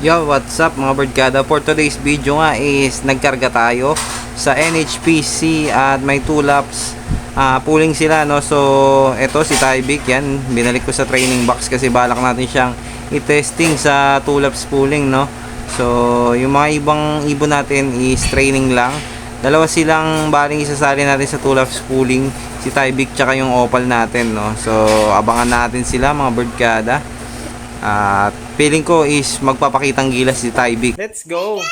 Yo, what's up mga birdkada? For today's video nga is nagkarga tayo sa NHPC at may two laps ah, pulling sila no. So, eto si Tyvik yan. Binalik ko sa training box kasi balak natin siyang i-testing sa two laps pulling no. So, yung mga ibang ibon natin is training lang. Dalawa silang baling isasali natin sa two laps pulling. Si Tyvik tsaka yung opal natin no. So, abangan natin sila mga birdkada. At feeling ko is magpapakitang gilas si Tyvik. Let's go!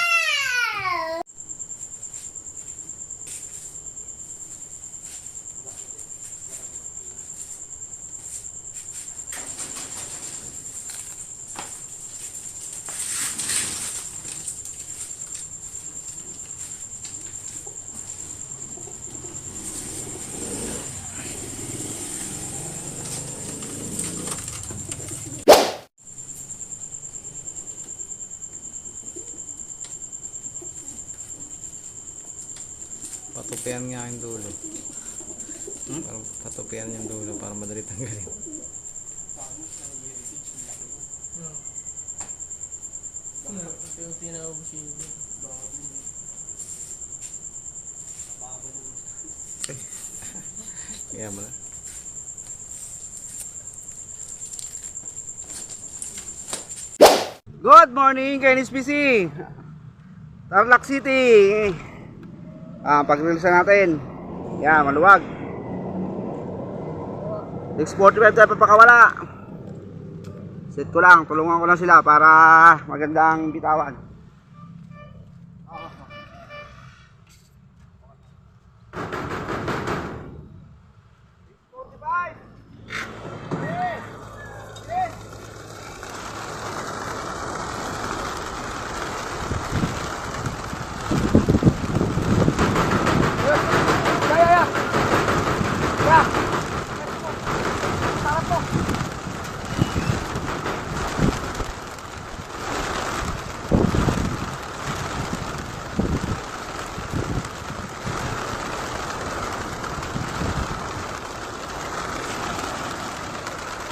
Patupian nga yung dulo. Hmm? Parang patupian yung dulo para madali tanggalin. Yun. Kaya mo na. Good morning, Kainis PC. Tarlac City. Ah, pag-release natin. Yan, maluwag. X45 tayo papakawala. Set ko lang, tulungan ko lang sila para magandang bitawan.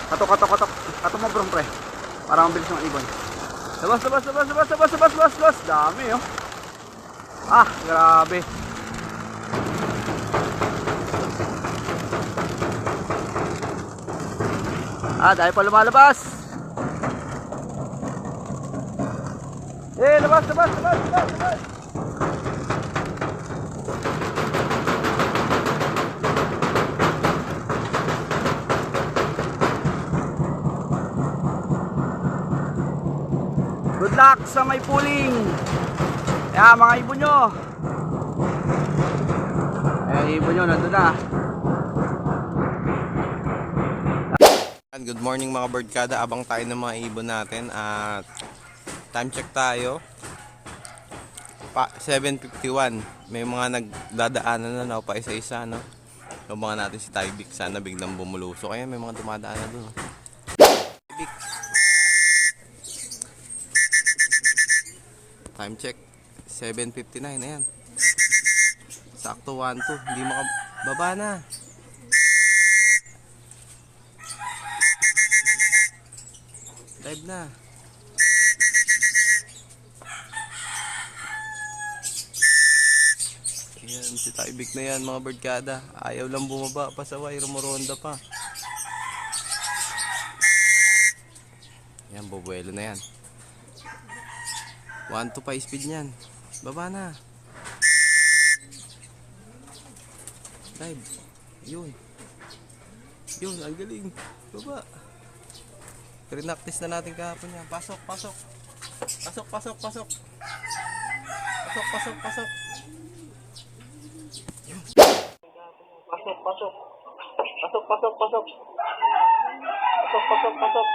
Katok, katok, katok. Katok mo, bro, pre. Para mabilis yung ibon. Labas, labas, labas, labas, labas, labas, labas, labas. Dami, oh. Ah, grabe. Ah, dahil pa lumalabas. Eh, labas, labas, labas, labas, labas. Luck sa may pooling. Kaya mga ibon nyo. Ayan, ibon nyo, nandun na. Good morning mga birdkada. Abang tayo ng mga ibon natin at time check tayo. Pa 7.51. May mga nagdadaanan na na pa isa-isa no. Abangan natin si Tyvik. Sana biglang bumulusok. Kaya may mga dumadaan na doon. Tyvik. Time check. 7.59. Ayan. Sakto 1-2. Hindi maka... Baba na. Dive na. Ayan, si Tyvik na yan mga birdkada. Ayaw lang bumaba, pasaway, rumoronda pa. Yan, bubuelo na yan. 1 to 5 speed niyan. Baba na. Dive. Yun. Yun, ang galing. Baba. Prinactice na natin kahapon yan. Pasok, pasok. Pasok, pasok, pasok. Pasok, pasok, pasok. Pasok, pasok. Pasok, pasok, pasok. Pasok, pasok, pasok.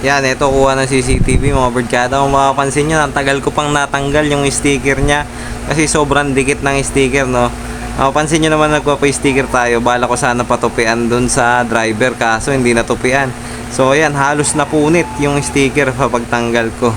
Yan, ito kuha ng CCTV mga birdkada. Kung makapansin nyo, ang tagal ko pang natanggal yung sticker niya. Kasi sobrang dikit ng sticker, no? Mapapansin nyo naman nagpapa-sticker tayo. Bala ko sana patupian dun sa driver kaso hindi natupian. So ayan, halos napunit yung sticker sa pagtanggal ko.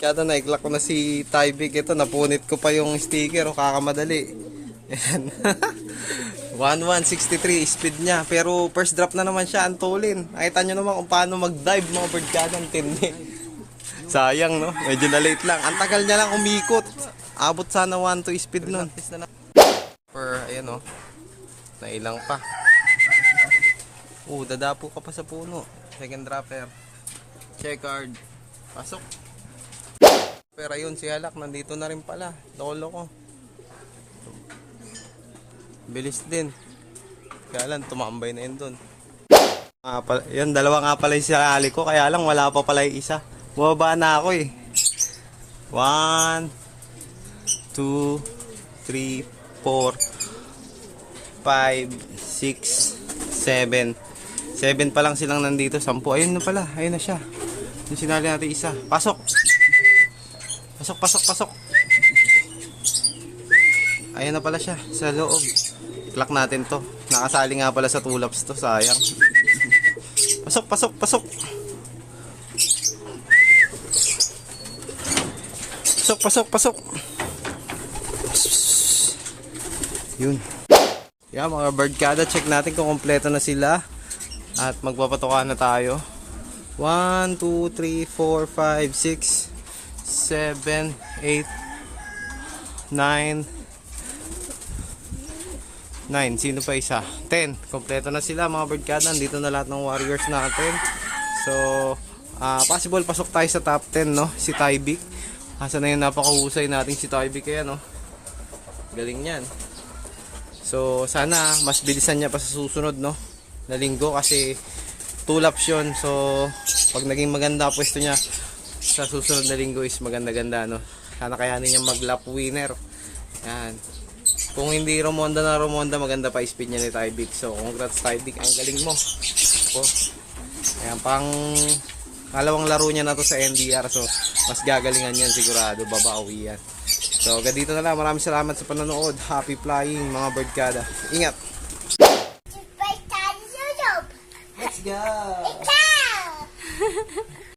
Kaya na-iglak ko na si Tybig. Ito, napunit ko pa yung sticker. O, kakamadali. Ayan. 1163 speed niya. Pero first drop na naman siya, antulin. Nakita nyo naman kung paano mag-dive mga birdcada. Ang tindi. Sayang, no? Medyo na late lang. Ang tagal niya lang umikot. Abot sana 1 to speed nun. Per, ayan, no? Nailang pa. Oh, dadapo ka pa sa puno. Second dropper. Checkered. Pasok. Pero ayun, si Halak, nandito na rin pala. Lolo ko. Bilis din. Kaya lang, tumambay na yun dun. Ah, pala, yun, dalawa nga pala yung sinali ko, kaya lang wala pa pala yung isa. Bumaba na ako eh. One, two, three, four, five, six, seven. Seven pa lang silang nandito, sampu. Ayun na pala, ayun na siya. Yung sinali natin isa. Pasok! Pasok, pasok, pasok. Ayan na pala siya sa loob. Iklak natin to. Nakasali nga pala sa tulaps to, sayang. Pasok, pasok, pasok. Pasok, pasok, pasok. Yun. Yeah, mga birdcada, check natin kung kompleto na sila. At magpapatuka na tayo. 1, 2, 3, 4, 5, 6, 7, 8, 9, 9. Sino pa isa? 10. Kompleto na sila mga birdcada. Dito na lahat ng warriors natin. So, ah possible pasok tayo sa top 10, no? Si Tybik. Asa na yung napakahusay nating si Tybik kaya, no? Galing niyan. So, sana mas bilisan niya pa sa susunod, no? Na linggo kasi two laps yun. So, pag naging maganda pwesto niya sa susunod na linggo is maganda-ganda, no? Sana kayanin niya mag-lap winner. Yan. Kung hindi Romonda na Romonda, maganda pa speed niya ni Tybik. So, congrats Tybik. Ang galing mo. Po. Ayan, pang kalawang laro niya na to sa NDR. So, mas gagalingan yan sigurado. Babawi yan. So, hanggang dito na lang. Maraming salamat sa panonood. Happy flying mga birdcada. Ingat! Let's go! Ikaw!